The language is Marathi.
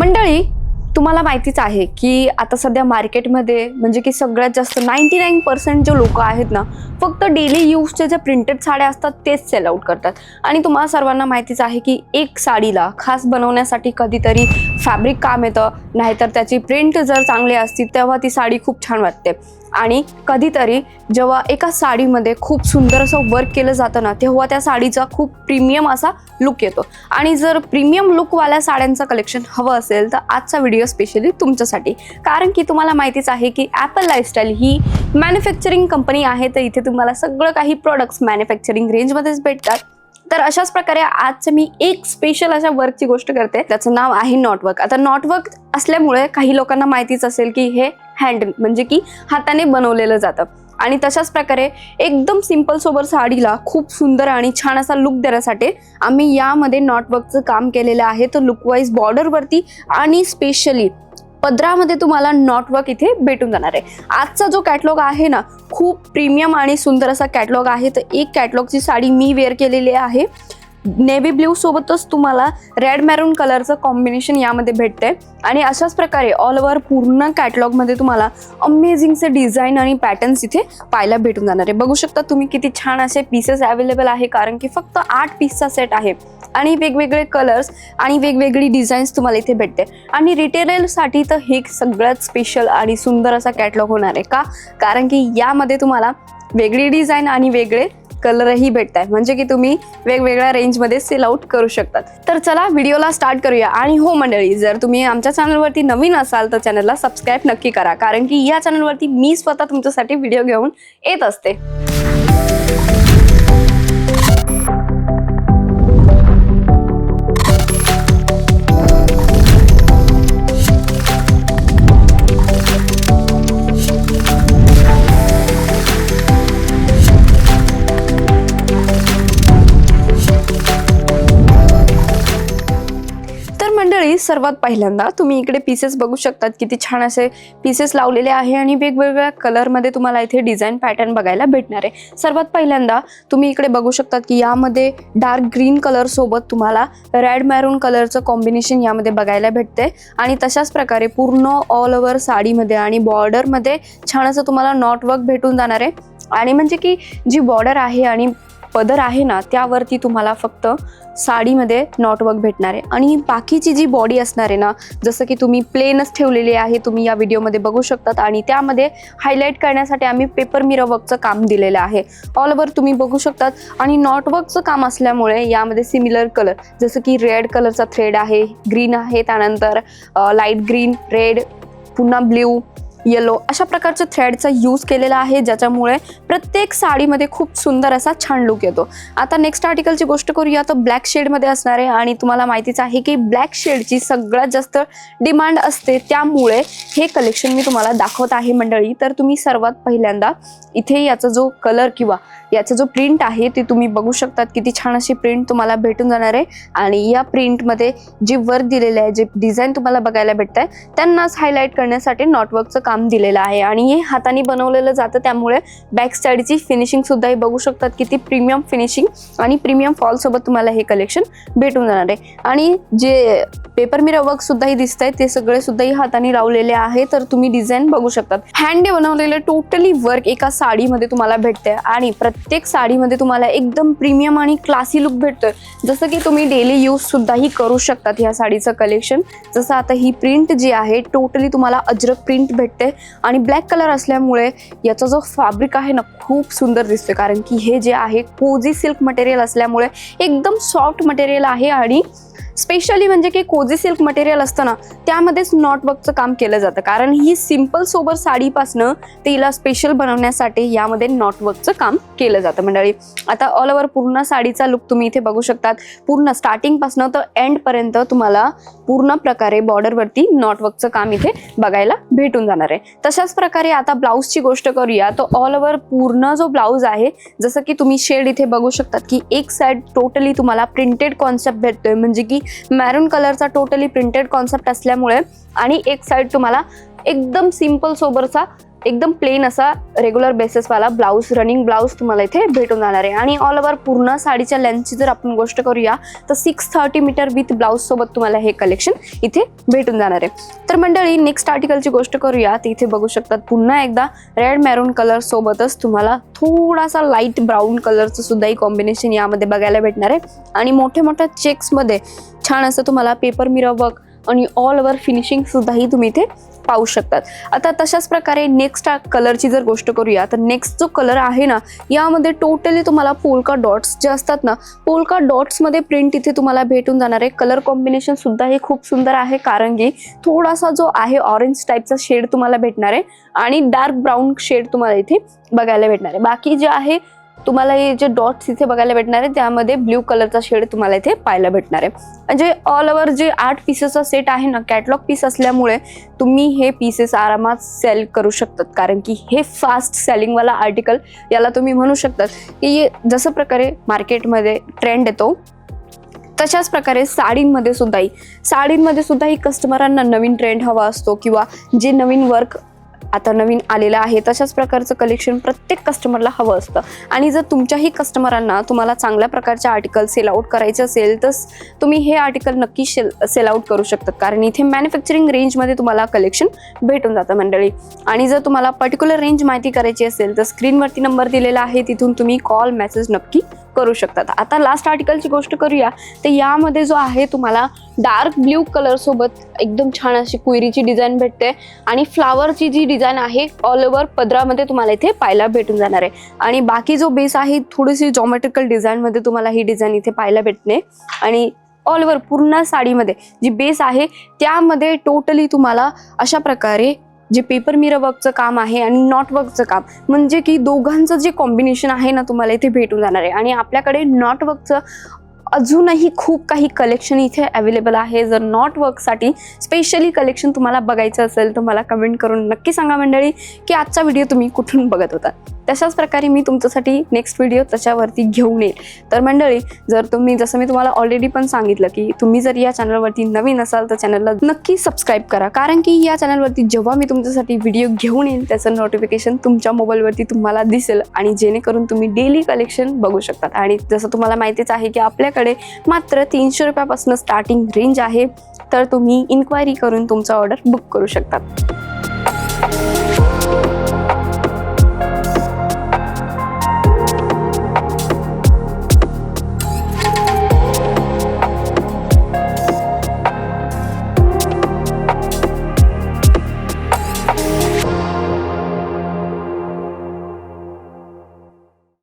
मंडळी तुम्हाला माहितीच आहे की आता सध्या मार्केटमध्ये म्हणजे की सगळ्यात जास्त नाईन्टी नाईन पर्सेंट जे लोक आहेत ना फक्त डेली यूजच्या ज्या प्रिंटेड साड्या असतात तेच सेल आउट करतात. आणि तुम्हाला सर्वांना माहितीच आहे की एक साडीला खास बनवण्यासाठी कधीतरी फॅब्रिक काम येतं नाहीतर त्याची प्रिंट जर चांगली असती तेव्हा ती साडी खूप छान वाटते. आणि कधीतरी जेव्हा एका साडीमध्ये खूप सुंदर असं वर्क केलं जातं ना तेव्हा त्या साडीचा खूप प्रीमियम असा लुक येतो. आणि जर प्रीमियम लुकवाल्या साड्यांचं कलेक्शन हवं असेल तर आजचा व्हिडिओ स्पेशली तुमच्यासाठी. कारण की तुम्हाला माहितीच आहे की ॲपल लाईफस्टाईल ही मॅन्युफॅक्चरिंग कंपनी आहे तर इथे तुम्हाला सगळं काही प्रोडक्ट्स मॅन्युफॅक्चरिंग रेंजमध्येच भेटतात. तर अशाच प्रकारे आजचं मी एक स्पेशल अशा वर्कची गोष्ट करते. त्याचं नाव आहे नॉटवर्क आता नॉटवर्क असल्यामुळे काही लोकांना माहितीच असेल की हे हँड म्हणजे की हाताने बनवलेलं जातं. आणि तशाच प्रकारे एकदम सिंपल सोबर साडीला खूप सुंदर आणि छान असा लुक देण्यासाठी आम्ही यामध्ये नॉटवर्कचं काम केलेलं आहे. तर लुकवाईज बॉर्डरवरती आणि स्पेशली पदरामध्ये तुम्हाला नॉटवर्क इथे भेटून जाणार आहे. आजचा जो कॅटलॉग आहे ना खूप प्रीमियम आणि सुंदर असा कॅटलॉग आहे. तर एक कॅटलॉगची साडी मी वेअर केलेली आहे. नेव्ही ब्ल्यू सोबतच तुम्हाला रेड मॅरून कलरचं कॉम्बिनेशन यामध्ये भेटते आणि अशाच प्रकारे ऑल ओव्हर पूर्ण कॅटलॉगमध्ये तुम्हाला अमेझिंगचे डिझाईन आणि पॅटर्न्स इथे पाहायला भेटून जाणार आहे. बघू शकता तुम्ही किती छान असे पीसेस अवेलेबल आहे कारण की फक्त आठ पीसचा सेट आहे. आणि वेगवेगळे कलर्स आणि वेगवेगळी डिझाईन्स तुम्हाला इथे भेटते. आणि रिटेलरसाठी तर हे सगळ्यात स्पेशल आणि सुंदर असा कॅटलॉग होणार आहे का? कारण की यामध्ये तुम्हाला वेगळी डिझाईन आणि वेगळे कलरही भेटत आहे म्हणजे की तुम्ही वेगवेगळ्या रेंजमध्ये सेल आउट करू शकतात. तर चला व्हिडिओला स्टार्ट करूया. आणि हो मंडळी जर तुम्ही आमच्या चॅनलवरती नवीन असाल तर चॅनलला सबस्क्राईब नक्की करा. कारण की या चॅनलवरती मी स्वतः तुमच्यासाठी व्हिडिओ घेऊन येत असते. मंडळी सर्वात पहिल्यांदा तुम्ही इकडे पीसेस बघू शकतात किती छान असे पीसेस लावलेले आहे आणि वेगवेगळ्या कलरमध्ये तुम्हाला इथे डिझाईन पॅटर्न बघायला भेटणार आहे. सर्वात पहिल्यांदा तुम्ही इकडे बघू शकतात की यामध्ये डार्क ग्रीन कलर सोबत तुम्हाला रेड मॅरून कलरचं कॉम्बिनेशन यामध्ये बघायला भेटते आणि तशाच प्रकारे पूर्ण ऑल ओव्हर साडीमध्ये आणि बॉर्डरमध्ये छान असं तुम्हाला नॉट वर्क भेटून जाणार आहे. आणि म्हणजे की जी बॉर्डर आहे आणि पदर आहे ना त्यावरती तुम्हाला फक्त साडीमध्ये नॉटवर्क भेटणार आहे. आणि बाकीची जी बॉडी असणार आहे ना जसं की तुम्ही प्लेनच ठेवलेली आहे तुम्ही या व्हिडिओमध्ये बघू शकतात. आणि त्यामध्ये हायलाईट करण्यासाठी आम्ही पेपर मिरर वर्कचं काम दिलेलं आहे. ऑल ओव्हर तुम्ही बघू शकतात. आणि नॉटवर्कचं काम असल्यामुळे यामध्ये सिमिलर कलर जसं की रेड कलरचा थ्रेड आहे ग्रीन आहे त्यानंतर लाइट ग्रीन रेड पुन्हा ब्ल्यू येलो अशा प्रकारच्या थ्रेडचा यूज केलेला आहे ज्याच्यामुळे प्रत्येक साडीमध्ये खूप सुंदर असा छान लुक येतो. आता नेक्स्ट आर्टिकलची गोष्ट करूया. तर ब्लॅक शेडमध्ये असणार आहे आणि तुम्हाला माहितीच आहे की ब्लॅक शेडची सगळ्यात जास्त डिमांड असते त्यामुळे हे कलेक्शन मी तुम्हाला दाखवत आहे मंडळी. तर तुम्ही सर्वात पहिल्यांदा इथे याचा जो कलर किंवा याचा जो प्रिंट आहे ते तुम्ही बघू शकतात. किती छान अशी प्रिंट तुम्हाला भेटून जाणार आहे. आणि या प्रिंटमध्ये जे वर्क दिलेले आहे जे डिझाईन तुम्हाला बघायला भेटत आहे त्यांनाच हायलाईट करण्यासाठी नॉटवर्कचं काम दिलेलं आहे. आणि हे हाताने बनवलेलं जातं त्यामुळे बॅक साईडची फिनिशिंग सुद्धा हे बघू शकतात. किती प्रीमियम फिनिशिंग आणि प्रीमियम फॉलसोबत तुम्हाला हे कलेक्शन भेटून जाणार आहे. आणि जे पेपर मिरर वर्क सुद्धाही दिसत आहे ते सगळे सुद्धाही हाताने लावलेले आहे. तर तुम्ही डिझाईन बघू शकतात. हँडे बनवलेले टोटली वर्क एका साडीमध्ये तुम्हाला भेटते आणि प्रत्येक साडीमध्ये तुम्हाला एकदम प्रीमियम आणि क्लासी लुक भेटतोय. जसं की तुम्ही डेली यूज सुद्धाही करू शकतात ह्या साडीचं कलेक्शन जसं आता ही प्रिंट जी आहे टोटली तुम्हाला अजरक प्रिंट भेटते आणि ब्लॅक कलर असल्यामुळे याचा जो फॅब्रिक आहे ना खूप सुंदर दिसतोय. कारण की हे जे आहे कोझी सिल्क मटेरियल असल्यामुळे एकदम सॉफ्ट मटेरियल आहे आणि स्पेशली म्हणजे की कोझी सिल्क मटेरियल असतं ना त्यामध्येच नॉट वर्कचं काम केलं जातं. कारण ही सिंपल सोबर साडीपासनं तिला स्पेशल बनवण्यासाठी यामध्ये नॉट वर्कचं काम केलं जातं. मंडळी आता ऑल ओव्हर पूर्ण साडीचा लुक तुम्ही इथे बघू शकतात. पूर्ण स्टार्टिंगपासनं तर एंडपर्यंत तुम्हाला पूर्ण प्रकारे बॉर्डरवरती नॉट वर्कचं काम इथे बघायला भेटून जाणार आहे. तशाच प्रकारे आता ब्लाऊजची गोष्ट करूया. तर ऑल ओव्हर पूर्ण जो ब्लाऊज आहे जसं की तुम्ही शेड इथे बघू शकतात की एक साईड टोटली तुम्हाला प्रिंटेड कॉन्सेप्ट भेटतोय. म्हणजे की मॅरून कलरचा टोटली प्रिंटेड कॉन्सेप्ट असल्यामुळे आणि एक साईड तुम्हाला एकदम सिंपल सोबरचा एकदम प्लेन असा रेग्युलर बेसिसवाला ब्लाऊज रनिंग ब्लाऊज तुम्हाला इथे भेटून जाणार आहे. आणि ऑल ओव्हर पूर्ण साडीच्या लेंथची जर आपण गोष्ट करूया तर six thirty meter with blouse सोबत तुम्हाला हे कलेक्शन इथे भेटून जाणार आहे. तर मंडळी नेक्स्ट आर्टिकलची गोष्ट करूया तर इथे बघू शकतात पुन्हा एकदा रेड मॅरून कलर सोबतच तुम्हाला थोडासा लाइट ब्राऊन कलरचं सुद्धा कॉम्बिनेशन यामध्ये बघायला भेटणार आहे. आणि मोठ्या मोठ्या चेक्समध्ये छान असं तुम्हाला पेपर मिरर वर्क आणि ऑल ओव्हर फिनिशिंग सुद्धाही तुम्ही इथे पाहू शकतात. आता तशाच प्रकारे नेक्स्ट कलरची जर गोष्ट करूया तर नेक्स्ट जो कलर आहे ना यामध्ये टोटली तुम्हाला पोलका डॉट्स जे असतात ना पोलका डॉट्समध्ये प्रिंट इथे तुम्हाला भेटून जाणार आहे. कलर कॉम्बिनेशन सुद्धा हे खूप सुंदर आहे कारण की थोडासा जो आहे ऑरेंज टाईपचा शेड तुम्हाला भेटणार आहे आणि डार्क ब्राऊन शेड तुम्हाला इथे बघायला भेटणार आहे. बाकी जे आहे तुम्हाला हे जे डॉट्स इथे बघायला भेटणार आहे त्यामध्ये ब्ल्यू कलरचा शेड तुम्हाला इथे पाहायला भेटणार आहे. म्हणजे ऑल ओव्हर जे आठ पीसेसचा सेट आहे ना कॅटलॉग पीस असल्यामुळे तुम्ही हे पीसेस आरामात सेल करू शकतात. कारण की हे फास्ट सेलिंगवाला आर्टिकल याला तुम्ही म्हणू शकतात की जसं प्रकारे मार्केटमध्ये ट्रेंड येतो तशाच प्रकारे साडींमध्ये सुद्धाही साडींमध्ये सुद्धाही कस्टमरांना नवीन ट्रेंड हवा असतो किंवा जे नवीन वर्क आता नवीन आलेलं आहे तशाच प्रकारचं कलेक्शन प्रत्येक कस्टमरला हवं असतं. आणि जर तुमच्याही कस्टमरांना तुम्हाला चांगल्या प्रकारचे आर्टिकल सेल आउट करायचे असेल तर तुम्ही हे आर्टिकल नक्की सेल सेल आउट करू शकतात. कारण इथे मॅन्युफॅक्चरिंग रेंजमध्ये तुम्हाला कलेक्शन भेटून जातं मंडळी. आणि जर तुम्हाला पर्टिक्युलर रेंज माहिती करायची असेल तर स्क्रीनवरती नंबर दिलेला आहे तिथून तुम्ही कॉल मेसेज नक्की करू शकतात. आता लास्ट आर्टिकलची गोष्ट करूया. तर यामध्ये जो आहे तुम्हाला डार्क ब्ल्यू कलरसोबत एकदम छान अशी कुयरीची डिझाईन भेटते. आणि फ्लावरची जी डिझाईन आहे. ऑल ओव्हर पदरामध्ये तुम्हाला इथे पाहायला भेटून जाणार आहे. आणि बाकी जो बेस आहे थोडीशी जॉमेट्रिकल डिझाईनमध्ये तुम्हाला ही डिझाईन इथे पाहायला भेटणे. आणि ऑल ओव्हर पूर्ण साडीमध्ये जी बेस आहे त्यामध्ये टोटली तुम्हाला अशा प्रकारे जे पेपर मिरर वर्कचं काम आहे आणि नॉट वर्कचं काम म्हणजे की दोघांचं जे कॉम्बिनेशन आहे ना तुम्हाला इथे भेटून जाणार आहे. आणि आपल्याकडे नॉट वर्कचं अजूनही खूप काही कलेक्शन इथे अवेलेबल आहे. जर नॉट वर्कसाठी स्पेशली कलेक्शन तुम्हाला बघायचं असेल तर मला कमेंट करून नक्की सांगा मंडळी की आजचा व्हिडिओ तुम्ही कुठून बघत होता? तशाच प्रकारे मी तुमच्यासाठी नेक्स्ट व्हिडिओ त्याच्यावरती घेऊन येईल. तर मंडळी जर तुम्ही जसं मी तुम्हाला ऑलरेडी पण सांगितलं की तुम्ही जर या चॅनलवरती नवीन असाल तर चॅनलला नक्की सबस्क्राईब करा. कारण की या चॅनलवरती जेव्हा मी तुमच्यासाठी व्हिडिओ घेऊन येईल त्याचं नोटिफिकेशन तुमच्या मोबाईलवरती तुम्हाला दिसेल आणि जेणेकरून तुम्ही डेली कलेक्शन बघू शकतात. आणि जसं तुम्हाला माहितीच आहे की आपल्याकडे मात्र तीनशे रुपयापासून स्टार्टिंग रेंज आहे तर तुम्ही इन्क्वायरी करून तुमचा ऑर्डर बुक करू शकतात.